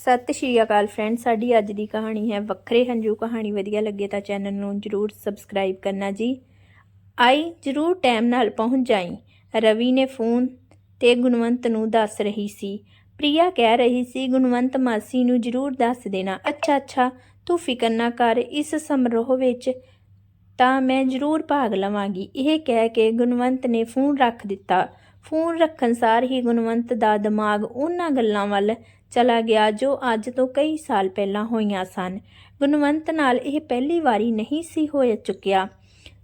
ਸਤਿ ਸ਼੍ਰੀ ਅਕਾਲ ਫਰੈਂਡ ਸਾਡੀ ਅੱਜ ਦੀ ਕਹਾਣੀ ਹੈ ਵੱਖਰੇ ਹੰਝੂ ਕਹਾਣੀ। ਵਧੀਆ ਲੱਗੇ ਤਾਂ ਚੈਨਲ ਨੂੰ ਜਰੂਰ ਸਬਸਕ੍ਰਾਈਬ ਕਰਨਾ ਜੀ। ਆਈ ਜਰੂਰ ਟਾਈਮ ਨਾਲ ਪਹੁੰਚ ਜਾਈ। ਰਵੀ ਨੇ ਫੋਨ ਤੇ ਗੁਣਵੰਤ ਨੂੰ ਦੱਸ ਰਹੀ ਸੀ। ਪ੍ਰਿਆ ਕਹਿ ਰਹੀ ਸੀ, ਗੁਣਵੰਤ ਮਾਸੀ ਨੂੰ ਜਰੂਰ ਦੱਸ ਦੇਣਾ। ਅੱਛਾ ਅੱਛਾ, ਤੂੰ ਫਿਕਰ ਨਾ ਕਰ, ਇਸ ਸਮਾਰੋਹ ਵਿੱਚ ਤਾਂ ਮੈਂ ਜ਼ਰੂਰ ਭਾਗ ਲਵਾਂਗੀ। ਇਹ ਕਹਿ ਕੇ ਗੁਣਵੰਤ ਨੇ ਫੋਨ ਰੱਖ ਦਿੱਤਾ। ਫੋਨ ਰੱਖਣ ਸਾਰ ਹੀ ਗੁਣਵੰਤ ਦਾ ਦਿਮਾਗ ਉਹਨਾਂ ਗੱਲਾਂ ਵੱਲ ਚਲਾ ਗਿਆ ਜੋ ਅੱਜ ਤੋਂ ਕਈ ਸਾਲ ਪਹਿਲਾਂ ਹੋਈਆਂ ਸਨ। ਗੁਣਵੰਤ ਨਾਲ ਇਹ ਪਹਿਲੀ ਵਾਰੀ ਨਹੀਂ ਸੀ ਹੋ ਚੁੱਕਿਆ।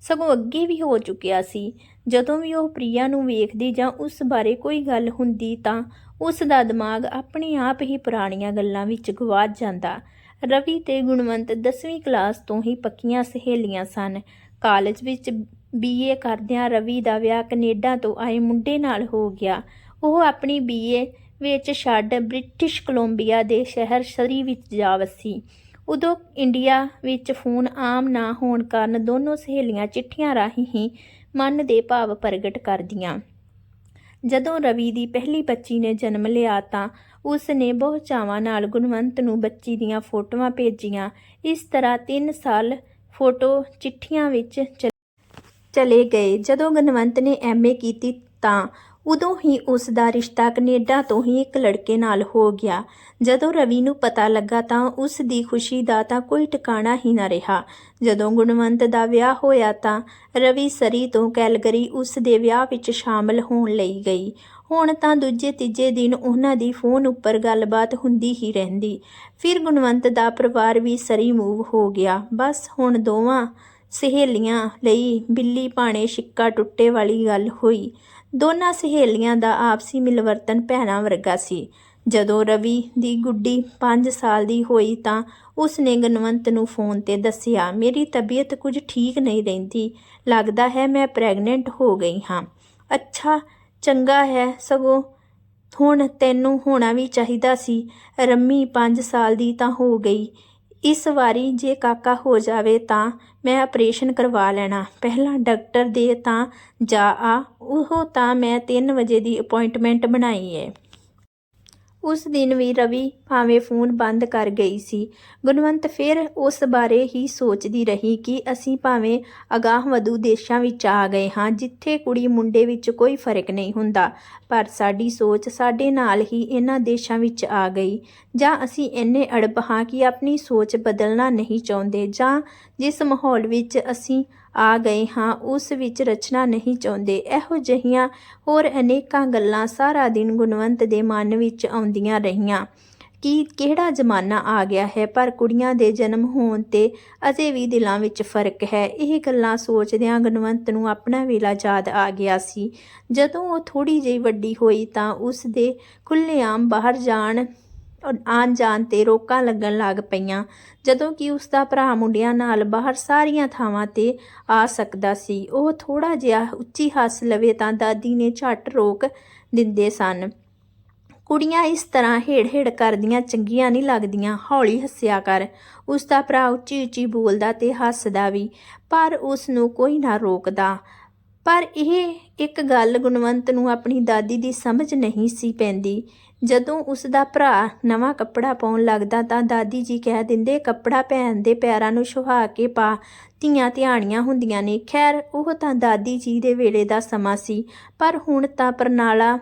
ਸਗੋਂ ਅੱਗੇ ਵੀ ਹੋ ਚੁੱਕਿਆ ਸੀ। ਜਦੋਂ ਵੀ ਉਹ ਪ੍ਰਿਆ ਨੂੰ ਵੇਖਦੀ ਜਾਂ ਉਸ ਬਾਰੇ ਕੋਈ ਗੱਲ ਹੁੰਦੀ ਤਾਂ ਉਸ ਦਾ ਦਿਮਾਗ ਆਪਣੇ ਆਪ ਹੀ ਪੁਰਾਣੀਆਂ ਗੱਲਾਂ ਵਿੱਚ ਗਵਾਚ ਜਾਂਦਾ। ਰਵੀ ਤੇ ਗੁਣਵੰਤ 10ਵੀਂ ਕਲਾਸ ਤੋਂ ਹੀ ਪੱਕੀਆਂ ਸਹੇਲੀਆਂ ਸਨ। ਕਾਲਜ ਵਿੱਚ ਬੀਏ ਕਰਦਿਆਂ ਰਵੀ ਦਾ ਵਿਆਹ ਕੈਨੇਡਾ ਤੋਂ ਆਏ ਮੁੰਡੇ ਨਾਲ ਹੋ ਗਿਆ। ਉਹ ਆਪਣੀ ਬੀਏ ਵਿੱਚ ਛੱਡ ਬ੍ਰਿਟਿਸ਼ ਕੋਲੰਬੀਆ ਦੇ ਸ਼ਹਿਰ ਸਰੀ ਵਿੱਚ ਜਾ ਵਸੀ ਉਦੋਂ ਇੰਡੀਆ ਵਿੱਚ ਫੋਨ ਆਮ ਨਾ ਹੋਣ ਕਾਰਨ ਦੋਨੋਂ ਸਹੇਲੀਆਂ ਚਿੱਠੀਆਂ ਰਾਹੀਂ ਹੀ ਮਨ ਦੇ ਭਾਵ ਪ੍ਰਗਟ ਕਰਦੀਆਂ। ਜਦੋਂ ਰਵੀ ਦੀ ਪਹਿਲੀ ਬੱਚੀ ਨੇ ਜਨਮ ਲਿਆ ਤਾਂ ਉਸ ਨੇ ਬਹੁਤ ਚਾਵਾਂ ਨਾਲ ਗੁਣਵੰਤ ਨੂੰ ਬੱਚੀ ਦੀਆਂ ਫੋਟੋਆਂ ਭੇਜੀਆਂ। ਇਸ ਤਰ੍ਹਾਂ 3 ਸਾਲ ਫੋਟੋ ਚਿੱਠੀਆਂ ਵਿੱਚ ਚਲੇ ਗਏ। ਜਦੋਂ ਗੁਣਵੰਤ ਨੇ ਐਮਏ ਕੀਤੀ ਤਾਂ ਉਦੋਂ ਹੀ ਉਸ ਦਾ ਰਿਸ਼ਤਾ ਕੈਨੇਡਾ ਤੋਂ ਹੀ ਇੱਕ ਲੜਕੇ ਨਾਲ ਹੋ ਗਿਆ। ਜਦੋਂ ਰਵੀ ਨੂੰ ਪਤਾ ਲੱਗਾ ਤਾਂ ਉਸ ਦੀ ਖੁਸ਼ੀ ਦਾ ਤਾਂ ਕੋਈ ਟਿਕਾਣਾ ਹੀ ਨਾ ਰਿਹਾ। ਜਦੋਂ ਗੁਣਵੰਤ ਦਾ ਵਿਆਹ ਹੋਇਆ ਤਾਂ ਰਵੀ ਸਰੀ ਤੋਂ ਕੈਲਗਰੀ ਉਸ ਦੇ ਵਿਆਹ ਵਿੱਚ ਸ਼ਾਮਲ ਹੋਣ ਲਈ ਗਈ। ਹੁਣ ਤਾਂ ਦੂਜੇ ਤੀਜੇ ਦਿਨ ਉਹਨਾਂ ਦੀ ਫੋਨ ਉੱਪਰ ਗੱਲਬਾਤ ਹੁੰਦੀ ਹੀ ਰਹਿੰਦੀ। ਫਿਰ ਗੁਣਵੰਤ ਦਾ ਪਰਿਵਾਰ ਵੀ ਸਰੀ ਮੂਵ ਹੋ ਗਿਆ। ਬਸ ਹੁਣ ਦੋਵਾਂ ਸਹੇਲੀਆਂ ਲਈ ਬਿੱਲੀ ਪਾਣੇ ਛਿੱਕਾ ਟੁੱਟੇ ਵਾਲੀ ਗੱਲ ਹੋਈ। ਦੋਨਾਂ ਸਹੇਲੀਆਂ ਦਾ ਆਪਸੀ ਮਿਲਵਰਤਨ ਭੈਣਾਂ ਵਰਗਾ ਸੀ। ਜਦੋਂ ਰਵੀ ਦੀ ਗੁੱਡੀ 5 ਸਾਲ ਦੀ ਹੋਈ ਤਾਂ ਉਸ ਨੇ ਗਨਵੰਤ ਨੂੰ ਫੋਨ ਤੇ ਦੱਸਿਆ, ਮੇਰੀ ਤਬੀਅਤ ਕੁਝ ਠੀਕ ਨਹੀਂ ਰਹਿੰਦੀ। ਲੱਗਦਾ ਹੈ ਮੈਂ ਪ੍ਰੈਗਨੈਂਟ ਹੋ ਗਈ ਹਾਂ। ਅੱਛਾ, ਚੰਗਾ ਹੈ, ਸਗੋਂ ਹੁਣ ਤੈਨੂੰ ਹੋਣਾ ਵੀ ਚਾਹੀਦਾ ਸੀ। ਰੰਮੀ 5 ਸਾਲ ਦੀ ਤਾਂ ਹੋ ਗਈ। ਇਸ ਵਾਰੀ ਜੇ ਕਾਕਾ ਹੋ ਜਾਵੇ ਤਾਂ ਮੈਂ ਆਪਰੇਸ਼ਨ ਕਰਵਾ ਲੈਣਾ। ਪਹਿਲਾਂ ਡਾਕਟਰ ਦੇ ਤਾਂ ਜਾ ਆ। ਉਹ ਤਾਂ ਮੈਂ ਤਿੰਨ ਵਜੇ ਦੀ ਅਪੋਇੰਟਮੈਂਟ ਬਣਾਈ ਹੈ ਉਸ ਦਿਨ ਵੀ ਰਵੀ ਭਾਵੇਂ ਫੋਨ ਬੰਦ ਕਰ ਗਈ ਸੀ। ਗੁਣਵੰਤ ਫਿਰ ਉਸ ਬਾਰੇ ਹੀ ਸੋਚਦੀ ਰਹੀ ਕਿ ਅਸੀਂ ਭਾਵੇਂ ਅਗਾਹ ਵਧੂ ਦੇਸ਼ਾਂ ਵਿੱਚ ਆ ਗਏ ਹਾਂ, ਜਿੱਥੇ ਕੁੜੀ ਮੁੰਡੇ ਵਿੱਚ ਕੋਈ ਫ਼ਰਕ ਨਹੀਂ ਹੁੰਦਾ। ਪਰ ਸਾਡੀ ਸੋਚ ਸਾਡੇ ਨਾਲ ਹੀ ਇਹਨਾਂ ਦੇਸ਼ਾਂ ਵਿੱਚ ਆ ਗਈ। ਜਾਂ ਅਸੀਂ ਇੰਨੇ ਅੜਬ ਹਾਂ ਕਿ ਆਪਣੀ ਸੋਚ ਬਦਲਣਾ ਨਹੀਂ ਚਾਹੁੰਦੇ, ਜਾਂ ਜਿਸ ਮਾਹੌਲ ਵਿੱਚ ਅਸੀਂ ਆ ਗਏ ਹਾਂ, ਉਸ ਵਿੱਚ ਰਚਨਾ ਨਹੀਂ ਚਾਹੁੰਦੇ। ਇਹੋ ਜਿਹੀਆਂ ਹੋਰ ਅਨੇਕਾਂ ਗੱਲਾਂ ਸਾਰਾ ਦਿਨ ਗੁਣਵੰਤ ਦੇ ਮਨ ਵਿੱਚ ਆਉਂਦੀਆਂ ਰਹੀਆਂ। ਕਿ ਕਿਹੜਾ ਜ਼ਮਾਨਾ ਆ ਗਿਆ ਹੈ, ਪਰ ਕੁੜੀਆਂ ਦੇ ਜਨਮ ਹੋਣ ਤੇ ਅਜੇ ਵੀ ਦਿਲਾਂ ਵਿੱਚ ਫ਼ਰਕ ਹੈ। ਇਹ ਗੱਲਾਂ ਸੋਚਦਿਆਂ ਗੁਣਵੰਤ ਨੂੰ ਆਪਣਾ ਵੇਲਾ ਯਾਦ ਆ ਗਿਆ ਸੀ। ਜਦੋਂ ਉਹ ਥੋੜੀ ਜਿਹੀ ਵੱਡੀ ਹੋਈ ਤਾਂ ਉਸ ਦੇ ਖੁੱਲ੍ਹੇਆਮ ਬਾਹਰ ਜਾਣ ਆਉਣ ਜਾਣ ਤੇ ਰੋਕਾਂ ਲੱਗਣ ਲੱਗ ਪਈਆਂ, ਜਦੋਂ ਕਿ ਉਸ ਦਾ ਭਰਾ ਮੁੰਡਿਆਂ ਨਾਲ ਬਾਹਰ ਸਾਰੀਆਂ ਥਾਵਾਂ ਤੇ ਆ ਸਕਦਾ ਸੀ। ਉਹ ਥੋੜਾ ਜਿਹਾ ਉੱਚੀ ਹੱਸ ਲਵੇ ਤਾਂ ਦਾਦੀ ਨੇ ਝੱਟ ਰੋਕ ਦਿੰਦੇ ਸਨ। ਕੁੜੀਆਂ ਇਸ ਤਰ੍ਹਾਂ ਹੇੜ-ਹੇੜ ਕਰਦੀਆਂ ਚੰਗੀਆਂ ਨਹੀਂ ਲੱਗਦੀਆਂ, ਹੌਲੀ ਹੱਸਿਆ ਕਰ। ਉਸ ਦਾ ਭਰਾ ਉੱਚੀ ਉੱਚੀ ਬੋਲਦਾ ਤੇ ਹੱਸਦਾ ਵੀ, ਪਰ ਉਸ ਨੂੰ ਕੋਈ ਨਾ ਰੋਕਦਾ। ਪਰ ਇਹ ਇੱਕ ਗੱਲ ਗੁਣਵੰਤ ਨੂੰ ਆਪਣੀ ਦਾਦੀ ਦੀ ਸਮਝ ਨਹੀਂ ਸੀ ਪੈਂਦੀ। ਜਦੋਂ ਉਸ ਦਾ ਭਰਾ ਨਵਾਂ ਕੱਪੜਾ ਪਾਉਣ ਲੱਗਦਾ ਤਾਂ ਦਾਦੀ ਜੀ ਕਹਿ ਦਿੰਦੇ, ਕੱਪੜਾ ਭੈਣ ਦੇ ਪੈਰਾਂ ਨੂੰ ਸੁਹਾ ਕੇ ਪਾ। ਧੀਆਂ ਧਿਆਣੀਆਂ ਹੁੰਦੀਆਂ ਨੇ। ਖੈਰ, ਉਹ ਤਾਂ ਦਾਦੀ ਜੀ ਦੇ ਵੇਲੇ ਦਾ ਸਮਾਂ ਸੀ, ਪਰ ਹੁਣ ਤਾਂ ਪਰਨਾਲਾ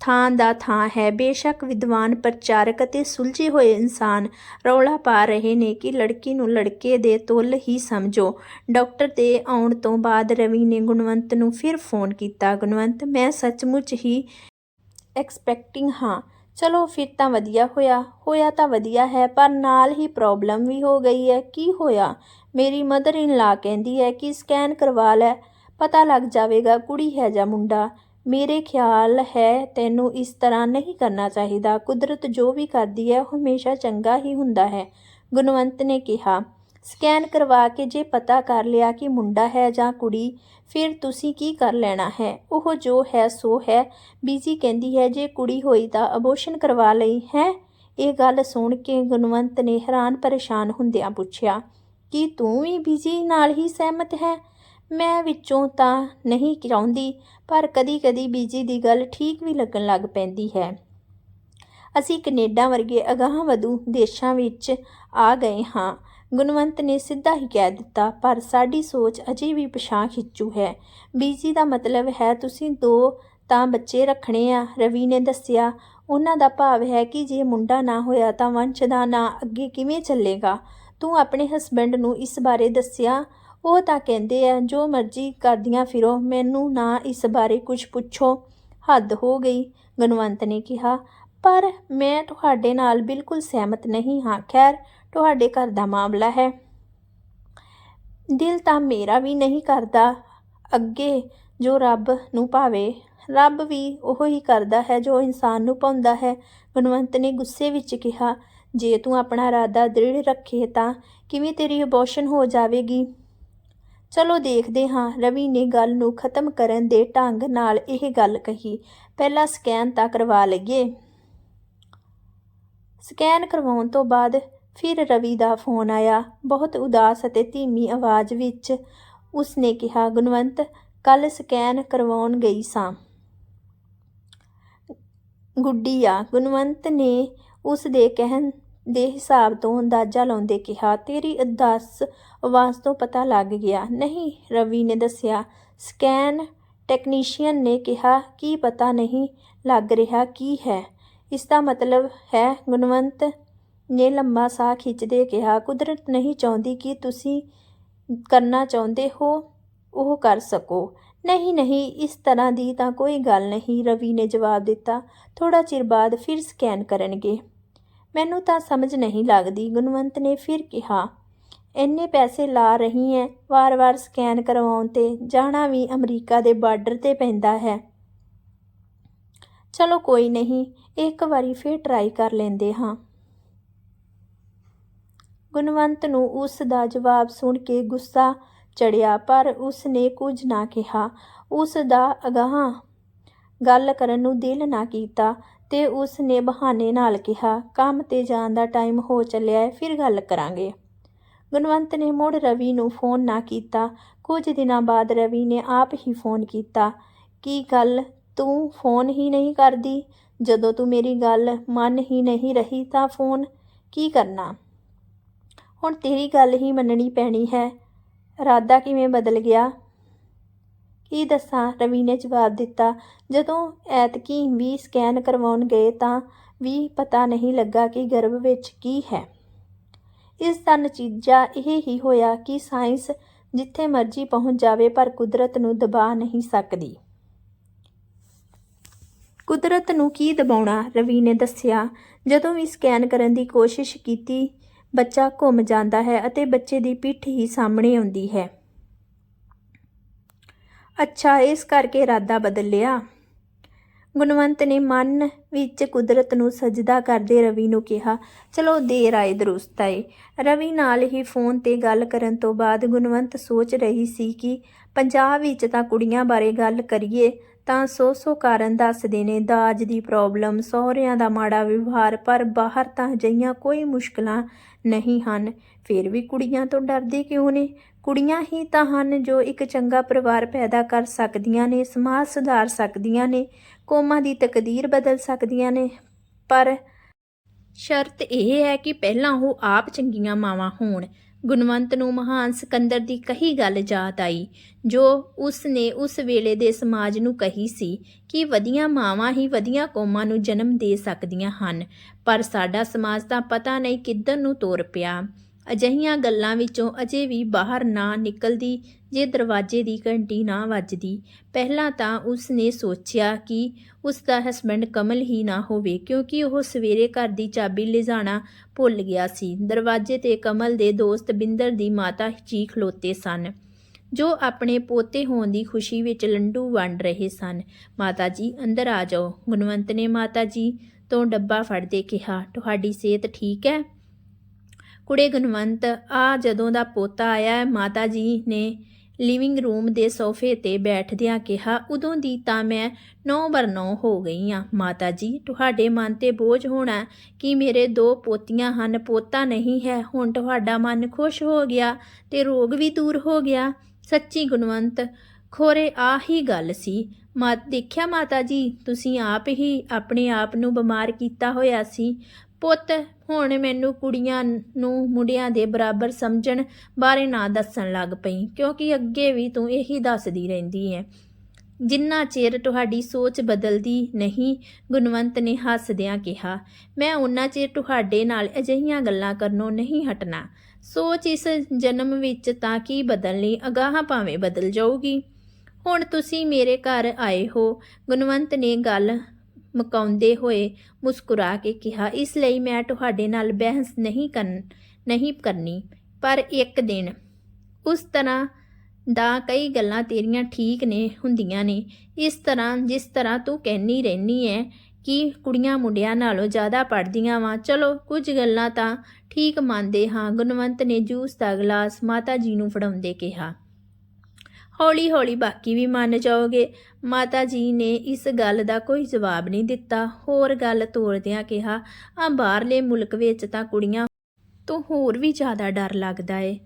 ਥਾਂ ਦਾ ਥਾਂ ਹੈ। ਬੇਸ਼ੱਕ ਵਿਦਵਾਨ, ਪ੍ਰਚਾਰਕ ਅਤੇ ਸੁਲਝੇ ਹੋਏ ਇਨਸਾਨ ਰੌਲਾ ਪਾ ਰਹੇ ਨੇ ਕਿ ਲੜਕੀ ਨੂੰ ਲੜਕੇ ਦੇ ਤੁੱਲ ਹੀ ਸਮਝੋ। ਡਾਕਟਰ ਦੇ ਆਉਣ ਤੋਂ ਬਾਅਦ ਰਵੀ ਨੇ ਗੁਣਵੰਤ ਨੂੰ ਫਿਰ ਫੋਨ ਕੀਤਾ। ਗੁਣਵੰਤ, ਮੈਂ ਸੱਚਮੁੱਚ ਹੀ ਐਕਸਪੈਕਟਿੰਗ ਹਾਂ। ਚਲੋ ਫਿਰ ਤਾਂ ਵਧੀਆ ਹੋਇਆ। ਹੋਇਆ ਤਾਂ ਵਧੀਆ ਹੈ, ਪਰ ਨਾਲ ਹੀ ਪ੍ਰੋਬਲਮ ਵੀ ਹੋ ਗਈ ਹੈ। ਕੀ ਹੋਇਆ? ਮੇਰੀ ਮਦਰ ਇਨ ਲਾ ਕਹਿੰਦੀ ਹੈ ਕਿ ਸਕੈਨ ਕਰਵਾ ਲੈ। ਪਤਾ ਲੱਗ ਜਾਵੇਗਾ ਕੁੜੀ ਹੈ ਜਾਂ ਮੁੰਡਾ। ਮੇਰੇ ਖਿਆਲ ਹੈ ਤੈਨੂੰ ਇਸ ਤਰ੍ਹਾਂ ਨਹੀਂ ਕਰਨਾ ਚਾਹੀਦਾ। ਕੁਦਰਤ ਜੋ ਵੀ ਕਰਦੀ ਹੈ ਹਮੇਸ਼ਾ ਚੰਗਾ ਹੀ ਹੁੰਦਾ ਹੈ। ਗੁਣਵੰਤ ਨੇ ਕਿਹਾ। ਸਕੈਨ ਕਰਵਾ ਕੇ ਜੇ ਪਤਾ ਕਰ ਲਿਆ ਕਿ ਮੁੰਡਾ ਹੈ ਜਾਂ ਕੁੜੀ, ਫਿਰ ਤੁਸੀਂ ਕੀ ਕਰ ਲੈਣਾ ਹੈ? ਉਹ ਜੋ ਹੈ ਸੋ ਹੈ। ਬੀਜੀ ਕਹਿੰਦੀ ਹੈ, ਜੇ ਕੁੜੀ ਹੋਈ ਤਾਂ ਅਬੋਸ਼ਨ ਕਰਵਾ ਲਈ, ਹੈ? ਇਹ ਗੱਲ ਸੁਣ ਕੇ ਗੁਣਵੰਤ ਨੇ ਹੈਰਾਨ ਪਰੇਸ਼ਾਨ ਹੁੰਦਿਆਂ ਪੁੱਛਿਆ, ਕਿ ਤੂੰ ਵੀ ਬੀਜੀ ਨਾਲ ਹੀ ਸਹਿਮਤ ਹੈ? ਮੈਂ ਵਿੱਚੋਂ ਤਾਂ ਨਹੀਂ ਚਾਹੁੰਦੀ, ਪਰ ਕਦੀ-ਕਦੀ ਬੀਜੀ ਦੀ ਗੱਲ ਠੀਕ ਵੀ ਲੱਗਣ ਲੱਗ ਪੈਂਦੀ ਹੈ। ਅਸੀਂ ਕੈਨੇਡਾ ਵਰਗੇ ਅਗਾਂਹ ਵਧੂ ਦੇਸ਼ਾਂ ਵਿੱਚ ਆ ਗਏ ਹਾਂ। ਗੁਣਵੰਤ ਨੇ ਸਿੱਧਾ ਹੀ ਕਹਿ ਦਿੱਤਾ, ਪਰ ਸਾਡੀ ਸੋਚ ਅਜੇ ਵੀ ਪਛਾਂ ਖਿੱਚੂ ਹੈ। ਬੀਜੀ ਦਾ ਮਤਲਬ ਹੈ, ਤੁਸੀਂ ਦੋ ਤਾਂ ਬੱਚੇ ਰੱਖਣੇ ਆ, ਰਵੀ ਨੇ ਦੱਸਿਆ। ਉਹਨਾਂ ਦਾ ਭਾਵ ਹੈ ਕਿ ਜੇ ਮੁੰਡਾ ਨਾ ਹੋਇਆ ਤਾਂ ਵੰਸ਼ ਦਾ ਨਾਂ ਅੱਗੇ ਕਿਵੇਂ ਚੱਲੇਗਾ? ਤੂੰ ਆਪਣੇ ਹਸਬੰਡ ਨੂੰ ਇਸ ਬਾਰੇ ਦੱਸਿਆ? ਉਹ ਤਾਂ ਕਹਿੰਦੇ ਆ, ਜੋ ਮਰਜ਼ੀ ਕਰਦੀਆਂ ਫਿਰੋ, ਮੈਨੂੰ ਨਾ ਇਸ ਬਾਰੇ ਕੁਝ ਪੁੱਛੋ। ਹੱਦ ਹੋ ਗਈ, ਗੁਣਵੰਤ ਨੇ ਕਿਹਾ। ਪਰ ਮੈਂ ਤੁਹਾਡੇ ਨਾਲ ਬਿਲਕੁਲ ਸਹਿਮਤ ਨਹੀਂ ਹਾਂ। ਖੈਰ ਤੁਹਾਡੇ ਘਰ ਦਾ ਮਾਮਲਾ ਹੈ। ਦਿਲ ਤਾਂ ਮੇਰਾ ਵੀ ਨਹੀਂ ਕਰਦਾ ਅੱਗੇ ਜੋ ਰੱਬ ਨੂੰ ਭਾਵੇ। ਰੱਬ ਵੀ ਉਹ ਹੀ ਕਰਦਾ ਹੈ ਜੋ ਇਨਸਾਨ ਨੂੰ ਪਾਉਂਦਾ ਹੈ। ਗੁਣਵੰਤ ਨੇ ਗੁੱਸੇ ਵਿੱਚ ਕਿਹਾ, ਜੇ ਤੂੰ ਆਪਣਾ ਇਰਾਦਾ ਦ੍ਰਿੜ ਰੱਖੇ ਤਾਂ ਕਿਵੇਂ ਤੇਰੀ ਅਬੋਸ਼ਨ ਹੋ ਜਾਵੇਗੀ? ਚਲੋ ਦੇਖਦੇ ਹਾਂ। ਰਵੀ ਨੇ ਗੱਲ ਨੂੰ ਖਤਮ ਕਰਨ ਦੇ ਢੰਗ ਨਾਲ ਇਹ ਗੱਲ ਕਹੀ। ਪਹਿਲਾਂ ਸਕੈਨ ਤਾਂ ਕਰਵਾ ਲਈਏ। ਸਕੈਨ ਕਰਵਾਉਣ ਤੋਂ ਬਾਅਦ ਫਿਰ ਰਵੀ ਦਾ ਫੋਨ ਆਇਆ। ਬਹੁਤ ਉਦਾਸ ਅਤੇ ਧੀਮੀ ਆਵਾਜ਼ ਵਿੱਚ ਉਸਨੇ ਕਿਹਾ, ਗੁਣਵੰਤ ਕੱਲ ਸਕੈਨ ਕਰਵਾਉਣ ਗਈ ਸਾਂ। ਗੁੱਡੀਆ, ਗੁਣਵੰਤ ਨੇ ਉਸ ਦੇ ਕਹਿਣ ਦੇ ਹਿਸਾਬ ਤੋਂ ਅੰਦਾਜ਼ਾ ਲਾਉਂਦੇ ਕਿਹਾ, ਤੇਰੀ ਉਦਾਸ ਆਵਾਜ਼ ਤੋਂ ਪਤਾ ਲੱਗ ਗਿਆ। ਨਹੀਂ, ਰਵੀ ਨੇ ਦੱਸਿਆ, ਸਕੈਨ ਟੈਕਨੀਸ਼ੀਅਨ ਨੇ ਕਿਹਾ, ਕੀ ਪਤਾ ਨਹੀਂ ਲੱਗ ਰਿਹਾ ਕੀ ਹੈ। ਇਸ ਦਾ ਮਤਲਬ ਹੈ, ਗੁਣਵੰਤ ਨੇ ਲੰਮਾ ਸਾਹ ਖਿੱਚਦੇ ਕਿਹਾ, ਕੁਦਰਤ ਨਹੀਂ ਚਾਹੁੰਦੀ ਕਿ ਤੁਸੀਂ ਕਰਨਾ ਚਾਹੁੰਦੇ ਹੋ, ਉਹ ਕਰ ਸਕੋ। ਨਹੀਂ ਨਹੀਂ, ਇਸ ਤਰ੍ਹਾਂ ਦੀ ਤਾਂ ਕੋਈ ਗੱਲ ਨਹੀਂ, ਰਵੀ ਨੇ ਜਵਾਬ ਦਿੱਤਾ। ਥੋੜਾ ਚਿਰ ਬਾਅਦ ਫਿਰ ਸਕੈਨ ਕਰਨਗੇ। ਮੈਨੂੰ ਤਾਂ ਸਮਝ ਨਹੀਂ ਲੱਗਦੀ, ਗੁਣਵੰਤ ਨੇ ਫਿਰ ਕਿਹਾ। ਇੰਨੇ ਪੈਸੇ ਲਾ ਰਹੀ ਹੈ ਵਾਰ-ਵਾਰ ਸਕੈਨ ਕਰਵਾਉਣ ਤੇ, ਜਾਣਾ ਵੀ ਅਮਰੀਕਾ ਦੇ ਬਾਰਡਰ ਤੇ ਪੈਂਦਾ ਹੈ। ਚਲੋ, ਕੋਈ ਨਹੀਂ, ਇੱਕ ਵਾਰੀ ਫਿਰ ਟਰਾਈ ਕਰ ਲੈਂਦੇ ਹਾਂ। ਗੁਣਵੰਤ ਨੂੰ ਉਸ ਦਾ ਜਵਾਬ ਸੁਣ ਕੇ ਗੁੱਸਾ ਚੜ੍ਹਿਆ ਪਰ ਉਸ ਨੇ ਕੁਝ ਨਾ ਕਿਹਾ। ਉਸ ਦਾ ਅਗਾਂਹ ਗੱਲ ਕਰਨ ਨੂੰ ਦਿਲ ਨਾ ਕੀਤਾ ਤੇ ਉਸ ਨੇ ਬਹਾਨੇ ਨਾਲ ਕਿਹਾ, ਕੰਮ ਤੇ ਜਾਣ ਦਾ ਟਾਈਮ ਹੋ ਚੱਲਿਆ ਹੈ, ਫਿਰ ਗੱਲ ਕਰਾਂਗੇ। ਗੁਣਵੰਤ ਨੇ ਮੁੜ ਰਵੀ ਨੂੰ ਫੋਨ ਨਾ ਕੀਤਾ। ਕੁਝ ਦਿਨਾਂ ਬਾਅਦ ਰਵੀ ਨੇ ਆਪ ਹੀ ਫੋਨ ਕੀਤਾ, ਕੀ ਗੱਲ? ਤੂੰ ਫੋਨ ਹੀ ਨਹੀਂ ਕਰਦੀ? ਜਦੋਂ ਤੂੰ ਮੇਰੀ ਗੱਲ ਮੰਨ ਹੀ ਨਹੀਂ ਰਹੀ ਤਾਂ ਫੋਨ ਕੀ ਕਰਨਾ? ਹੁਣ ਤੇਰੀ ਗੱਲ ਹੀ ਮੰਨਣੀ ਪੈਣੀ ਹੈ। ਇਰਾਦਾ ਕਿਵੇਂ ਬਦਲ ਗਿਆ? ਕੀ ਦੱਸਾਂ? ਰਵੀ ਨੇ ਜਵਾਬ ਦਿੱਤਾ, ਜਦੋਂ ਐਤਕੀ ਵੀ ਸਕੈਨ ਕਰਵਾਉਣ ਗਏ ਤਾਂ ਵੀ ਪਤਾ ਨਹੀਂ ਲੱਗਾ ਕਿ ਗਰਭ ਵਿੱਚ ਕੀ ਹੈ। ਇਸ ਦਾ ਨਤੀਜਾ ਇਹ ਹੀ ਹੋਇਆ ਕਿ ਸਾਇੰਸ ਜਿੱਥੇ ਮਰਜ਼ੀ ਪਹੁੰਚ ਜਾਵੇ ਪਰ ਕੁਦਰਤ ਨੂੰ ਦਬਾ ਨਹੀਂ ਸਕਦੀ। ਕੁਦਰਤ ਨੂੰ ਕੀ ਦਬਾਉਣਾ? ਰਵੀ ਨੇ ਦੱਸਿਆ, ਜਦੋਂ ਵੀ ਸਕੈਨ ਕਰਨ ਦੀ ਕੋਸ਼ਿਸ਼ ਕੀਤੀ ਬੱਚਾ ਘੁੰਮ ਜਾਂਦਾ ਹੈ ਅਤੇ ਬੱਚੇ ਦੀ ਪਿੱਠ ਹੀ ਸਾਹਮਣੇ ਆਉਂਦੀ ਹੈ। ਅੱਛਾ, ਇਸ ਕਰਕੇ ਇਰਾਦਾ ਬਦਲ ਲਿਆ। ਗੁਣਵੰਤ ਨੇ ਮਨ ਵਿੱਚ ਕੁਦਰਤ ਨੂੰ ਸਜਦਾ ਕਰਦੇ ਰਵੀ ਨੂੰ ਕਿਹਾ, ਚਲੋ ਦੇਰ ਆਏ ਦਰੁਸਤ ਆਏ। ਰਵੀ ਨਾਲ ਹੀ ਫੋਨ ਤੇ ਗੱਲ ਕਰਨ ਤੋਂ ਬਾਅਦ ਗੁਣਵੰਤ ਸੋਚ ਰਹੀ ਸੀ ਕਿ ਪੰਜਾਬ ਵਿੱਚ ਤਾਂ ਕੁੜੀਆਂ ਬਾਰੇ ਗੱਲ ਕਰੀਏ, ਤਾਂ ਸੌ ਸੌ ਕਾਰਨ ਦੱਸਦੇ ਨੇ, ਦਾਜ ਦੀ ਪ੍ਰੋਬਲਮ ਸਹੁਰਿਆਂ ਦਾ ਮਾੜਾ ਵਿਵਹਾਰ, ਪਰ ਬਾਹਰ ਤਾਂ ਅਜਿਹੀਆਂ ਕੋਈ ਮੁਸ਼ਕਲਾਂ ਨਹੀਂ ਹਨ। ਫਿਰ ਵੀ ਕੁੜੀਆਂ ਤੋਂ ਡਰਦੇ ਕਿਉਂ ਨੇ? ਕੁੜੀਆਂ ਹੀ ਤਾਂ ਹਨ ਜੋ ਇੱਕ ਚੰਗਾ ਪਰਿਵਾਰ ਪੈਦਾ ਕਰ ਸਕਦੀਆਂ ਨੇ, ਸਮਾਜ ਸੁਧਾਰ ਸਕਦੀਆਂ ਨੇ, ਕੌਮਾਂ ਦੀ ਤਕਦੀਰ ਬਦਲ ਸਕਦੀਆਂ ਨੇ। ਪਰ ਸ਼ਰਤ ਇਹ ਹੈ ਕਿ ਪਹਿਲਾਂ ਉਹ ਆਪ ਚੰਗੀਆਂ ਮਾਵਾਂ ਹੋਣ। ਗੁਣਵੰਤ ਨੂੰ ਮਹਾਨ ਸਿਕੰਦਰ ਦੀ ਕਹੀ ਗੱਲ ਯਾਦ ਆਈ, ਜੋ ਉਸ ਨੇ ਉਸ ਵੇਲੇ ਦੇ ਸਮਾਜ ਨੂੰ ਕਹੀ ਸੀ ਕਿ ਵਧੀਆਂ ਮਾਵਾਂ ਹੀ ਵਧੀਆਂ ਕੌਮਾਂ ਨੂੰ ਜਨਮ ਦੇ ਸਕਦੀਆਂ ਹਨ, ਪਰ ਸਾਡਾ ਸਮਾਜ ਤਾਂ ਪਤਾ ਨਹੀਂ ਕਿੱਧਰ ਨੂੰ ਤੋਰ ਪਿਆ। ਅਜਿਹੀਆਂ ਗੱਲਾਂ ਵਿੱਚੋਂ ਅਜੇ ਵੀ ਬਾਹਰ ਨਾ ਨਿਕਲਦੀ, ਜੇ ਦਰਵਾਜ਼ੇ ਦੀ ਘੰਟੀ ਨਾ ਵੱਜਦੀ। ਪਹਿਲਾਂ ਤਾਂ ਉਸ ਨੇ ਸੋਚਿਆ ਕਿ ਉਸ ਦਾ ਹਸਬੰਡ ਕਮਲ ਹੀ ਨਾ ਹੋਵੇ, ਕਿਉਂਕਿ ਉਹ ਸਵੇਰੇ ਘਰ ਦੀ ਚਾਬੀ ਲਿਜਾਣਾ ਭੁੱਲ ਗਿਆ ਸੀ। ਦਰਵਾਜ਼ੇ ਤੇ ਕਮਲ ਦੇ ਦੋਸਤ ਬਿੰਦਰ ਦੀ ਮਾਤਾ ਜੀ ਖਲੋਤੇ ਸਨ, ਜੋ ਆਪਣੇ ਪੋਤੇ ਹੋਣ ਦੀ ਖੁਸ਼ੀ ਵਿੱਚ ਲੰਡੂ ਵੰਡ ਰਹੇ ਸਨ। ਮਾਤਾ ਜੀ, ਅੰਦਰ ਆ ਜਾਓ। ਗੁਣਵੰਤ ਨੇ ਮਾਤਾ ਜੀ ਤੋਂ ਡੱਬਾ ਫੜਦੇ ਕਿਹਾ, ਤੁਹਾਡੀ ਸਿਹਤ ਠੀਕ ਹੈ? ਕੁੜੇ ਗੁਣਵੰਤ, ਆ ਜਦੋਂ ਦਾ ਪੋਤਾ ਆਇਆ, ਮਾਤਾ ਜੀ ਨੇ ਲਿਵਿੰਗ ਰੂਮ ਦੇ ਸੋਫੇ ਤੇ ਬੈਠਦਿਆਂ ਕਿਹਾ, ਉਦੋਂ ਦੀ ਤਾਂ ਮੈਂ ਨੌ ਬਰ ਨੌ ਹੋ ਗਈ ਆ, ਮਾਤਾ ਜੀ। ਤੁਹਾਡੇ ਮਨ ਤੇ ਬੋਝ ਹੋਣਾ ਕਿ ਮੇਰੇ ਦੋ ਪੋਤੀਆਂ ਹਨ, ਪੋਤਾ ਨਹੀਂ ਹੈ। ਹੁਣ ਤੁਹਾਡਾ ਮਨ ਖੁਸ਼ ਹੋ ਗਿਆ ਤੇ ਰੋਗ ਵੀ ਦੂਰ ਹੋ ਗਿਆ। ਸੱਚੀ ਗੁਣਵੰਤ, ਖੋਰੇ ਆਹੀ ਗੱਲ ਸੀ। ਮਾ, ਦੇਖਿਆ ਮਾਤਾ ਜੀ, ਤੁਸੀਂ ਆਪ ਹੀ ਆਪਣੇ ਆਪ ਨੂੰ ਬਿਮਾਰ ਕੀਤਾ ਹੋਇਆ ਸੀ। ਪੁੱਤ ਹੁਣ ਮੈਨੂੰ ਕੁੜੀਆਂ ਨੂੰ ਮੁੰਡਿਆਂ ਦੇ ਬਰਾਬਰ ਸਮਝਣ ਬਾਰੇ ਨਾ ਦੱਸਣ ਲੱਗ ਪਈ, ਕਿਉਂਕਿ ਅੱਗੇ ਵੀ ਤੂੰ ਇਹੀ ਦੱਸਦੀ ਰਹਿੰਦੀ ਹੈ ਜਿੰਨਾ ਚਿਰ ਤੁਹਾਡੀ ਸੋਚ ਬਦਲਦੀ ਨਹੀਂ, ਗੁਣਵੰਤ ਨੇ ਹੱਸਦਿਆਂ ਕਿਹਾ, ਮੈਂ ਉਹਨਾਂ ਚਿਰ ਤੁਹਾਡੇ ਨਾਲ ਅਜਿਹੀਆਂ ਗੱਲਾਂ ਕਰਨੋਂ ਨਹੀਂ ਹਟਣਾ। ਸੋਚ ਇਸ ਜਨਮ ਵਿੱਚ ਤਾਂ ਕੀ ਬਦਲਣੀ, ਅਗਾਹਾਂ ਭਾਵੇਂ ਬਦਲ ਜਾਊਗੀ। ਹੁਣ ਤੁਸੀਂ ਮੇਰੇ ਘਰ ਆਏ ਹੋ, ਗੁਣਵੰਤ ਨੇ ਗੱਲ ਮੁਕਾਉਂਦੇ ਹੋਏ ਮੁਸਕਰਾ ਕੇ ਕਿਹਾ, ਇਸ ਲਈ ਮੈਂ ਤੁਹਾਡੇ ਨਾਲ ਬਹਿਸ ਨਹੀਂ ਕਰਨ, ਨਹੀਂ ਕਰਨੀ, ਪਰ ਇੱਕ ਦਿਨ। ਉਸ ਤਰ੍ਹਾਂ ਦਾ ਕਈ ਗੱਲਾਂ ਤੇਰੀਆਂ ਠੀਕ ਨੇ, ਹੁੰਦੀਆਂ ਨੇ। ਇਸ ਤਰ੍ਹਾਂ, ਜਿਸ ਤਰ੍ਹਾਂ ਤੂੰ ਕਹਿਨੀ ਰਹਿਨੀ ਹੈ ਕਿ ਕੁੜੀਆਂ ਮੁੰਡਿਆਂ ਨਾਲੋਂ ਜ਼ਿਆਦਾ ਪੜ੍ਹਦੀਆਂ ਵਾਂ, ਚਲੋ, ਕੁਝ ਗੱਲਾਂ ਤਾਂ ਠੀਕ ਮੰਨਦੇ ਹਾਂ। ਗੁਣਵੰਤ ਨੇ ਜੂਸ ਦਾ ਗਲਾਸ ਮਾਤਾ ਜੀ ਨੂੰ ਫੜਾਉਂਦੇ ਕਿਹਾ। ਹੌਲੀ ਹੌਲੀ ਬਾਕੀ ਵੀ ਮੰਨ ਜਾਓਗੇ। ਮਾਤਾ ਜੀ ਨੇ ਇਸ ਗੱਲ ਦਾ ਕੋਈ ਜਵਾਬ ਨਹੀਂ ਦਿੱਤਾ। ਹੋਰ ਗੱਲ ਤੋਰਦਿਆਂ ਕਿਹਾ ਆ ਬਾਹਰਲੇ ਮੁਲਕ ਵਿੱਚ ਤਾਂ ਕੁੜੀਆਂ ਤੋਂ ਹੋਰ ਵੀ ਜ਼ਿਆਦਾ ਡਰ ਲੱਗਦਾ ਏ।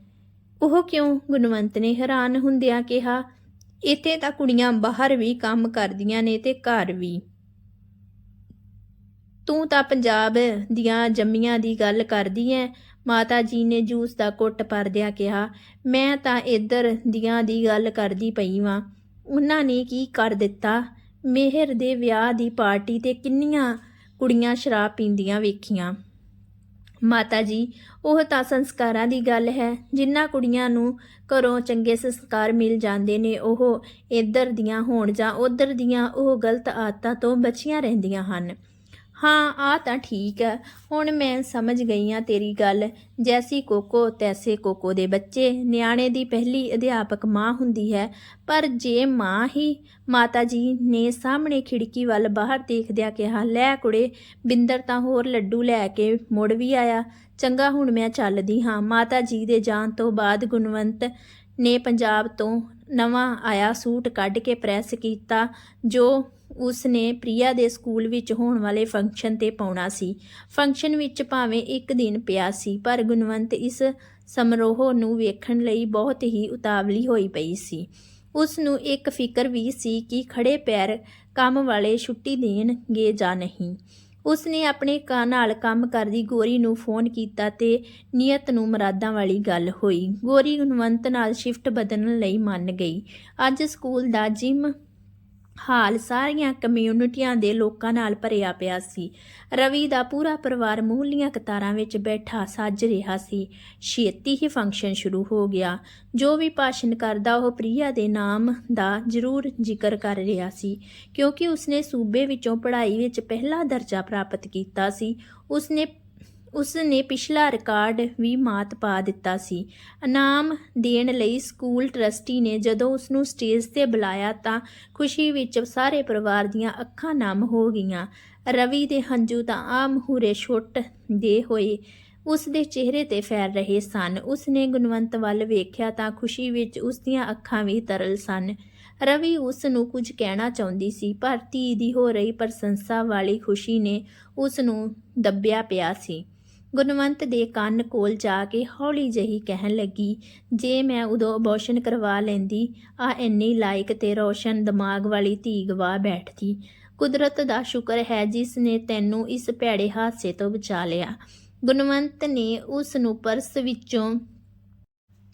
ਉਹ ਕਿਉਂ? ਗੁਣਵੰਤ ਨੇ ਹੈਰਾਨ ਹੁੰਦਿਆਂ ਕਿਹਾ, ਇੱਥੇ ਤਾਂ ਕੁੜੀਆਂ ਬਾਹਰ ਵੀ ਕੰਮ ਕਰਦੀਆਂ ਨੇ ਤੇ ਘਰ ਵੀ। ਤੂੰ ਤਾਂ ਪੰਜਾਬ ਦੀਆਂ ਜੰਮੀਆਂ ਦੀ ਗੱਲ ਕਰਦੀ ਐ। ਮਾਤਾ ਜੀ ਨੇ ਜੂਸ ਦਾ ਘੁੱਟ ਭਰਦਿਆਂ ਕਿਹਾ, ਮੈਂ ਤਾਂ ਇੱਧਰ ਦੀਆਂ ਦੀ ਗੱਲ ਕਰਦੀ ਪਈ ਵਾਂ। ਉਹਨਾਂ ਨੇ ਕੀ ਕਰ ਦਿੱਤਾ? ਮਿਹਰ ਦੇ ਵਿਆਹ ਦੀ ਪਾਰਟੀ ਤੇ ਕਿੰਨੀਆਂ ਕੁੜੀਆਂ ਸ਼ਰਾਬ ਪੀਂਦੀਆਂ ਵੇਖੀਆਂ। ਮਾਤਾ ਜੀ, ਉਹ ਤਾਂ ਸੰਸਕਾਰਾਂ ਦੀ ਗੱਲ ਹੈ। ਜਿਨ੍ਹਾਂ ਕੁੜੀਆਂ ਨੂੰ ਘਰੋਂ ਚੰਗੇ ਸੰਸਕਾਰ ਮਿਲ ਜਾਂਦੇ ਨੇ, ਉਹ ਇੱਧਰ ਦੀਆਂ ਹੋਣ ਜਾਂ ਉੱਧਰ ਦੀਆਂ ਉਹ ਗਲਤ ਆਦਤਾਂ ਤੋਂ ਬਚੀਆਂ ਰਹਿੰਦੀਆਂ ਹਨ। ਹਾਂ ਆ ਤਾਂ ਠੀਕ ਹੈ ਹੁਣ ਮੈਂ ਸਮਝ ਗਈ ਆ ਤੇਰੀ ਗੱਲ। ਜੈਸੀ ਕੋਕੋ, ਤੈਸੇ ਕੋਕੋ ਦੇ ਬੱਚੇ। ਨਿਆਣੇ ਦੀ ਪਹਿਲੀ ਅਧਿਆਪਕ ਮਾਂ ਹੁੰਦੀ ਹੈ। ਪਰ ਜੇ ਮਾਂ ਹੀ ਮਾਤਾ ਜੀ ਨੇ ਸਾਹਮਣੇ ਖਿੜਕੀ ਵੱਲ ਬਾਹਰ ਦੇਖਦਿਆਂ ਕਿਹਾ, ਲੈ ਕੁੜੇ, ਬਿੰਦਰ ਤਾਂ ਹੋਰ ਲੱਡੂ ਲੈ ਕੇ ਮੁੜ ਵੀ ਆਇਆ। ਚੰਗਾ ਹੁਣ ਮੈਂ ਚੱਲਦੀ ਹਾਂ। ਮਾਤਾ ਜੀ ਦੇ ਜਾਣ ਤੋਂ ਬਾਅਦ ਗੁਣਵੰਤ ਨੇ ਪੰਜਾਬ ਤੋਂ ਨਵਾਂ ਆਇਆ ਸੂਟ ਕੱਢ ਕੇ ਪ੍ਰੈਸ ਕੀਤਾ, ਜੋ ਉਸ ਨੇ ਪ੍ਰਿਆ ਦੇ ਸਕੂਲ ਵਿੱਚ ਹੋਣ ਵਾਲੇ ਫੰਕਸ਼ਨ ਤੇ ਪਾਉਣਾ ਸੀ। ਫੰਕਸ਼ਨ ਵਿੱਚ ਭਾਵੇਂ ਇੱਕ ਦਿਨ ਪਿਆ ਸੀ, ਪਰ ਗੁਣਵੰਤ ਇਸ ਸਮਾਰੋਹ ਨੂੰ ਵੇਖਣ ਲਈ ਬਹੁਤ ਹੀ ਉਤਾਵਲੀ ਹੋਈ ਪਈ ਸੀ। ਉਸ ਨੂੰ ਇੱਕ ਫਿਕਰ ਵੀ ਸੀ ਕਿ ਖੜੇ ਪੈਰ ਕੰਮ ਵਾਲੇ ਛੁੱਟੀ ਦੇਣਗੇ ਜਾਂ ਨਹੀਂ। ਉਸ ਨੇ ਆਪਣੇ ਕਾਂ ਨਾਲ ਕੰਮ ਕਰਦੀ ਗੋਰੀ ਨੂੰ ਫੋਨ ਕੀਤਾ ਤੇ ਨੀਅਤ ਨੂੰ ਮਰਾਦਾਂ ਵਾਲੀ ਗੱਲ ਹੋਈ। ਗੋਰੀ ਗੁਣਵੰਤ ਨਾਲ ਸ਼ਿਫਟ ਬਦਲਣ ਲਈ ਮੰਨ ਗਈ। ਅੱਜ ਸਕੂਲ ਦਾ ਜਿਮ ਹਾਲ ਸਾਰੀਆਂ ਕਮਿਊਨਿਟੀਆਂ ਦੇ ਲੋਕਾਂ ਨਾਲ ਭਰਿਆ ਪਿਆ ਸੀ। ਰਵੀ ਦਾ ਪੂਰਾ ਪਰਿਵਾਰ ਮੂਹਲੀਆਂ ਕਤਾਰਾਂ ਵਿੱਚ ਬੈਠਾ ਸੱਜ ਰਿਹਾ ਸੀ। ਛੇਤੀ ਹੀ ਫੰਕਸ਼ਨ ਸ਼ੁਰੂ ਹੋ ਗਿਆ। ਜੋ ਵੀ ਭਾਸ਼ਣ ਕਰਦਾ, ਉਹ ਪ੍ਰਿਆ ਦੇ ਨਾਮ ਦਾ ਜ਼ਰੂਰ ਜ਼ਿਕਰ ਕਰ ਰਿਹਾ ਸੀ, ਕਿਉਂਕਿ ਉਸਨੇ ਸੂਬੇ ਵਿੱਚੋਂ ਪੜ੍ਹਾਈ ਵਿੱਚ ਪਹਿਲਾ ਦਰਜਾ ਪ੍ਰਾਪਤ ਕੀਤਾ ਸੀ। ਉਸਨੇ ਉਸ ਨੇ ਪਿਛਲਾ ਰਿਕਾਰਡ ਵੀ ਮਾਤ ਪਾ ਦਿੱਤਾ ਸੀ। ਇਨਾਮ ਦੇਣ ਲਈ ਸਕੂਲ ਟਰਸਟੀ ਨੇ ਜਦੋਂ ਉਸ ਨੂੰ ਸਟੇਜ ਤੇ ਬੁਲਾਇਆ ਤਾਂ ਖੁਸ਼ੀ ਵਿੱਚ ਸਾਰੇ ਪਰਿਵਾਰ ਦੀਆਂ ਅੱਖਾਂ ਨਮ ਹੋ ਗਈਆਂ। ਰਵੀ ਦੇ ਹੰਝੂ ਤਾਂ ਆਮ ਹੂਰੇ ਛੁੱਟ ਦੇ ਹੋਏ। ਉਸ ਦੇ ਚਿਹਰੇ ਤੇ ਫੈਲ ਰਹੇ ਸਨ। ਉਸ ਨੇ ਗੁਣਵੰਤ ਵੱਲ ਵੇਖਿਆ ਤਾਂ ਖੁਸ਼ੀ ਵਿੱਚ ਉਸ ਦੀਆਂ ਅੱਖਾਂ ਵੀ ਤਰਲ ਸਨ। ਰਵੀ ਉਸ ਨੂੰ ਕੁਝ ਕਹਿਣਾ ਚਾਹੁੰਦੀ ਸੀ, ਪਰ ਧੀ ਦੀ ਹੋ ਰਹੀ ਪ੍ਰਸ਼ੰਸਾ ਵਾਲੀ ਖੁਸ਼ੀ ਨੇ ਉਸ ਨੂੰ ਦੱਬਿਆ ਪਿਆ ਸੀ। ਗੁਣਵੰਤ ਦੇ ਕੰਨ ਕੋਲ ਜਾ ਕੇ ਹੌਲੀ ਜਹੀ ਕਹਿਣ ਲੱਗੀ, ਜੇ ਮੈਂ ਉਦੋਂ ਅਬੋਰਸ਼ਨ ਕਰਵਾ ਲੈਂਦੀ, ਆ ਇੰਨੀ ਲਾਇਕ ਤੇ ਰੋਸ਼ਨ ਦਿਮਾਗ ਵਾਲੀ ਧੀ ਗਵਾ ਬੈਠਦੀ। ਕੁਦਰਤ ਦਾ ਸ਼ੁਕਰ ਹੈ ਜਿਸ ਨੇ ਤੈਨੂੰ ਇਸ ਭੈੜੇ ਹਾਦਸੇ ਤੋਂ ਬਚਾ ਲਿਆ। ਗੁਣਵੰਤ ਨੇ ਉਸ ਨੂੰ ਪਰਸ ਵਿੱਚੋਂ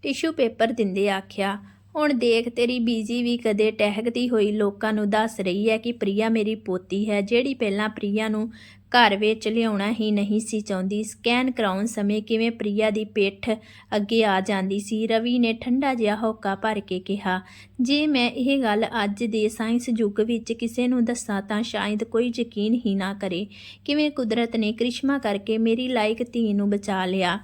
ਟਿਸ਼ੂ ਪੇਪਰ ਦਿੰਦੇ ਆਖਿਆ, ਹੁਣ ਦੇਖ ਤੇਰੀ ਬੀਜੀ ਵੀ ਕਦੇ ਟਹਿਕਦੀ ਹੋਈ ਲੋਕਾਂ ਨੂੰ ਦੱਸ ਰਹੀ ਹੈ ਕਿ ਪ੍ਰਿਆ ਮੇਰੀ ਪੋਤੀ ਹੈ, ਜਿਹੜੀ ਪਹਿਲਾਂ ਪ੍ਰਿਆ ਨੂੰ ਘਰ ਵਿੱਚ ਲਿਆਉਣਾ ਹੀ ਨਹੀਂ ਸੀ ਚਾਹੁੰਦੀ। ਸਕੈਨ ਕਰਾਉਣ ਸਮੇਂ ਕਿਵੇਂ ਪ੍ਰਿਆ ਦੀ ਪਿੱਠ ਅੱਗੇ ਆ ਜਾਂਦੀ ਸੀ, ਰਵੀ ਨੇ ਠੰਡਾ ਜਿਹਾ ਹੋਕਾ ਭਰ ਕੇ ਕਿਹਾ, ਜੇ ਮੈਂ ਇਹ ਗੱਲ ਅੱਜ ਦੇ ਸਾਇੰਸ ਯੁੱਗ ਵਿੱਚ ਕਿਸੇ ਨੂੰ ਦੱਸਾਂ ਤਾਂ ਸ਼ਾਇਦ ਕੋਈ ਯਕੀਨ ਹੀ ਨਾ ਕਰੇ। ਕਿਵੇਂ ਕੁਦਰਤ ਨੇ ਕ੍ਰਿਸ਼ਮਾ ਕਰਕੇ ਮੇਰੀ ਲਾਇਕ ਧੀ ਨੂੰ ਬਚਾ ਲਿਆ?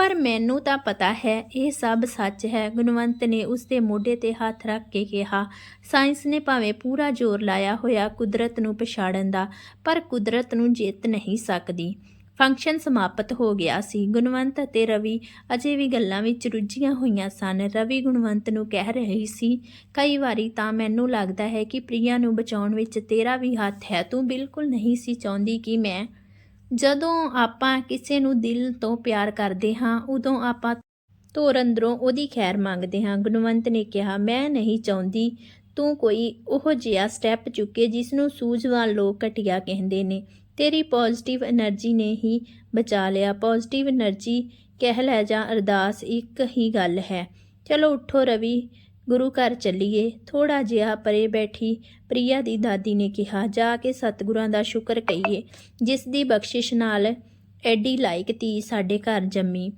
ਪਰ ਮੈਨੂੰ ਤਾਂ ਪਤਾ ਹੈ, ਇਹ ਸਭ ਸੱਚ ਹੈ। ਗੁਣਵੰਤ ਨੇ ਉਸ ਦੇ ਮੋਢੇ ਤੇ ਹੱਥ ਰੱਖ ਕੇ ਕਿਹਾ, ਸਾਇੰਸ ਨੇ ਭਾਵੇਂ ਪੂਰਾ ਜ਼ੋਰ ਲਾਇਆ ਹੋਇਆ ਕੁਦਰਤ ਨੂੰ ਪਛਾੜਨ ਦਾ, ਪਰ ਕੁਦਰਤ ਨੂੰ ਜਿੱਤ ਨਹੀਂ ਸਕਦੀ। ਫੰਕਸ਼ਨ ਸਮਾਪਤ ਹੋ ਗਿਆ ਸੀ। ਗੁਣਵੰਤ ਅਤੇ ਰਵੀ ਅਜੇ ਵੀ ਗੱਲਾਂ ਵਿੱਚ ਰੁੱਝੀਆਂ ਹੋਈਆਂ ਸਨ। ਰਵੀ ਗੁਣਵੰਤ ਨੂੰ ਕਹਿ ਰਹੀ ਸੀ, ਕਈ ਵਾਰੀ ਤਾਂ ਮੈਨੂੰ ਲੱਗਦਾ ਹੈ ਕਿ ਪ੍ਰਿਆ ਨੂੰ ਬਚਾਉਣ ਵਿੱਚ ਤੇਰਾ ਵੀ ਹੱਥ ਹੈ। ਤੂੰ ਬਿਲਕੁਲ ਨਹੀਂ ਸੀ ਚਾਹੁੰਦੀ ਕਿ ਮੈਂ ਜਦੋਂ ਆਪਾਂ ਕਿਸੇ ਨੂੰ ਦਿਲ ਤੋਂ ਪਿਆਰ ਕਰਦੇ ਹਾਂ, ਉਦੋਂ ਆਪਾਂ ਤੋਰ ਅੰਦਰੋਂ ਉਹਦੀ ਖੈਰ ਮੰਗਦੇ ਹਾਂ। ਗੁਣਵੰਤ ਨੇ ਕਿਹਾ, ਮੈਂ ਨਹੀਂ ਚਾਹੁੰਦੀ ਤੂੰ ਕੋਈ ਉਹ ਜਿਹਾ ਸਟੈਪ ਚੁੱਕੇ ਜਿਸ ਨੂੰ ਸੂਝਵਾਨ ਲੋਕ ਘਟਿਆ ਕਹਿੰਦੇ ਨੇ। ਤੇਰੀ ਪੋਜ਼ਿਟਿਵ એનર્ਜੀ ਨੇ ਹੀ ਬਚਾ ਲਿਆ। ਪੋਜ਼ਿਟਿਵ એનર્ਜੀ ਕਹਿ ਲੈ ਜਾਂ ਅਰਦਾਸ ਇੱਕ ਹੀ ਗੱਲ ਹੈ। ਚਲੋ ਉੱਠੋ ਰਵੀ ਗੁਰੂ ਘਰ ਚੱਲੀਏ ਥੋੜਾ ਜਿਹਾ ਪਰੇ ਬੈਠੀ ਪ੍ਰਿਆ ਦੀ ਦਾਦੀ ਨੇ ਕਿਹਾ, ਜਾ ਕੇ ਸਤਿਗੁਰਾਂ ਦਾ ਸ਼ੁਕਰ ਕਹੀਏ, ਜਿਸ ਦੀ ਬਖਸ਼ਿਸ਼ ਨਾਲ ਐਡੀ ਲਾਇਕ ਧੀ ਸਾਡੇ ਘਰ ਜੰਮੀ।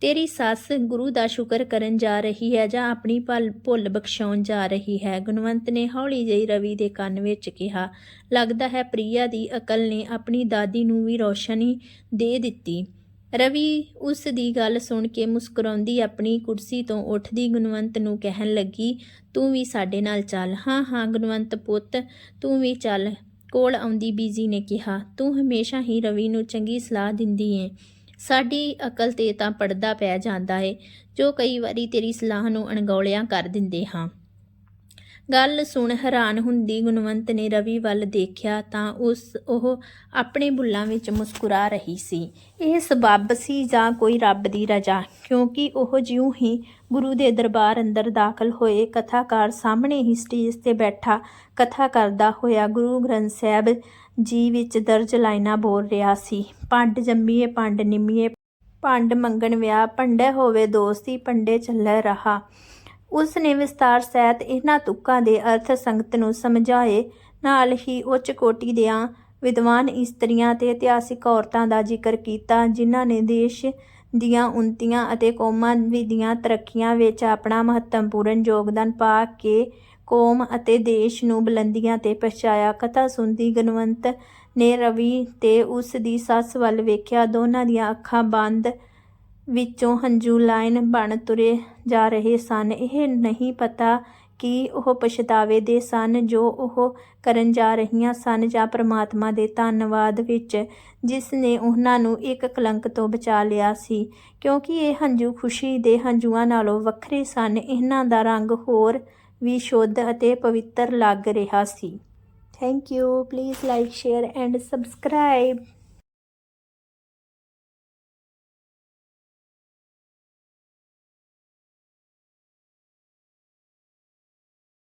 ਤੇਰੀ ਸੱਸ ਗੁਰੂ ਦਾ ਸ਼ੁਕਰ ਕਰਨ ਜਾ ਰਹੀ ਹੈ ਜਾਂ ਆਪਣੀ ਭਲ, ਭੁੱਲ ਬਖਸ਼ਾਉਣ ਜਾ ਰਹੀ ਹੈ? ਗੁਣਵੰਤ ਨੇ ਹੌਲੀ ਜਿਹੀ ਰਵੀ ਦੇ ਕੰਨ ਵਿੱਚ ਕਿਹਾ, ਲੱਗਦਾ ਹੈ ਪ੍ਰਿਆ ਦੀ ਅਕਲ ਨੇ ਆਪਣੀ ਦਾਦੀ ਨੂੰ ਵੀ ਰੋਸ਼ਨੀ ਦੇ ਦਿੱਤੀ। ਰਵੀ ਉਸ ਦੀ ਗੱਲ ਸੁਣ ਕੇ ਮੁਸਕਰਾਉਂਦੀ ਆਪਣੀ ਕੁਰਸੀ ਤੋਂ ਉੱਠਦੀ ਗੁਣਵੰਤ ਨੂੰ ਕਹਿਣ ਲੱਗੀ, ਤੂੰ ਵੀ ਸਾਡੇ ਨਾਲ ਚੱਲ। ਹਾਂ ਹਾਂ, ਗੁਣਵੰਤ ਪੁੱਤ, ਤੂੰ ਵੀ ਚੱਲ। ਕੋਲ ਆਉਂਦੀ ਬੀਜੀ ਨੇ ਕਿਹਾ, ਤੂੰ ਹਮੇਸ਼ਾ ਹੀ ਰਵੀ ਨੂੰ ਚੰਗੀ ਸਲਾਹ ਦਿੰਦੀ ਏ। ਸਾਡੀ ਅਕਲ ਤੇ ਤਾਂ ਪੜਦਾ ਪੈ ਜਾਂਦਾ ਏ, ਜੋ ਕਈ ਵਾਰੀ ਤੇਰੀ ਸਲਾਹ ਨੂੰ ਅਣਗੌਲਿਆਂ ਕਰ ਦਿੰਦੇ ਹਾਂ। ਗੱਲ ਸੁਣ ਹੈਰਾਨ ਹੁੰਦੀ ਗੁਣਵੰਤ ਨੇ ਰਵੀ ਵੱਲ ਦੇਖਿਆ ਤਾਂ ਉਸ ਉਹ ਆਪਣੇ ਬੁੱਲਾਂ ਵਿੱਚ ਮੁਸਕਰਾ ਰਹੀ ਸੀ। ਇਹ ਸਬੱਬ ਸੀ ਜਾਂ ਕੋਈ ਰੱਬ ਦੀ ਰਜ਼ਾ? ਕਿਉਂਕਿ ਉਹ ਜਿਉਂ ਹੀ ਗੁਰੂ ਦੇ ਦਰਬਾਰ ਅੰਦਰ ਦਾਖਲ ਹੋਏ ਕਥਾਕਾਰ ਸਾਹਮਣੇ ਹੀ ਸਟੇਜ ਤੇ ਬੈਠਾ ਕਥਾ ਕਰਦਾ ਹੋਇਆ ਗੁਰੂ ਗ੍ਰੰਥ ਸਾਹਿਬ ਜੀ ਵਿੱਚ ਦਰਜ ਲਾਈਨਾਂ ਬੋਲ ਰਿਹਾ ਸੀ। ਪੰਡ ਜੰਮੀਏ ਪੰਡ ਨਿੰਮੀਏ ਪੰਡ ਮੰਗਣ ਵਿਆਹ ਪੰਡੇ ਹੋਵੇ ਦੋਸਤੀ ਪੰਡੇ ਚੱਲੇ ਰਹਾ। ਉਸ ਨੇ ਵਿਸਤਾਰ ਸਹਿਤ ਇਹਨਾਂ ਤੁਕਾਂ ਦੇ ਅਰਥ ਸੰਗਤ ਨੂੰ ਸਮਝਾਏ। ਨਾਲ ਹੀ ਉੱਚ ਕੋਟੀ ਦੀਆਂ ਵਿਦਵਾਨ ਇਸਤਰੀਆਂ ਤੇ ਇਤਿਹਾਸਿਕ ਔਰਤਾਂ ਦਾ ਜ਼ਿਕਰ ਕੀਤਾ, ਜਿਨ੍ਹਾਂ ਨੇ ਦੇਸ਼ ਦੀਆਂ ਉન્નਤੀਆਂ ਅਤੇ ਕੌਮਾਂ ਵੀ ਦੀਆਂ ਤਰੱਕੀਆਂ ਵਿੱਚ ਆਪਣਾ ਮਹੱਤਵਪੂਰਨ ਯੋਗਦਾਨ ਪਾ ਕੇ ਕੌਮ ਅਤੇ ਦੇਸ਼ ਨੂੰ ਬੁਲੰਦੀਆਂ ਤੇ ਪਹੁੰਚਾਇਆ ਕਥਾ ਸੁਣਦੀ ਗੁਣਵੰਤ ਨੇ ਰਵੀ ਤੇ ਉਸ ਦੀ ਸੱਸ ਵੱਲ ਵੇਖਿਆ। ਦੋਨਾਂ ਦੀਆਂ ਅੱਖਾਂ ਬੰਦ ਵਿੱਚੋਂ ਹੰਝੂ ਲਾਈਨ ਬਣ ਤੁਰੇ ਜਾ ਰਹੇ ਸਨ। ਇਹ ਨਹੀਂ ਪਤਾ ਕਿ ਉਹ ਪਛਤਾਵੇ ਦੇ ਸਨ ਜੋ ਉਹ ਕਰਨ ਜਾ ਰਹੀਆਂ ਸਨ ਜਾਂ ਪ੍ਰਮਾਤਮਾ ਦੇ ਧੰਨਵਾਦ ਵਿੱਚ, ਜਿਸ ਨੇ ਉਹਨਾਂ ਨੂੰ ਇੱਕ ਕਲੰਕ ਤੋਂ ਬਚਾ ਲਿਆ ਸੀ। ਕਿਉਂਕਿ ਇਹ ਹੰਝੂ ਖੁਸ਼ੀ ਦੇ ਹੰਝੂਆਂ ਨਾਲੋਂ ਵੱਖਰੇ ਸਨ, ਇਹਨਾਂ ਦਾ ਰੰਗ ਹੋਰ ਵੀ ਸ਼ੁੱਧ ਅਤੇ ਪਵਿੱਤਰ ਲੱਗ ਰਿਹਾ ਸੀ। Thank you. Please like, share and subscribe.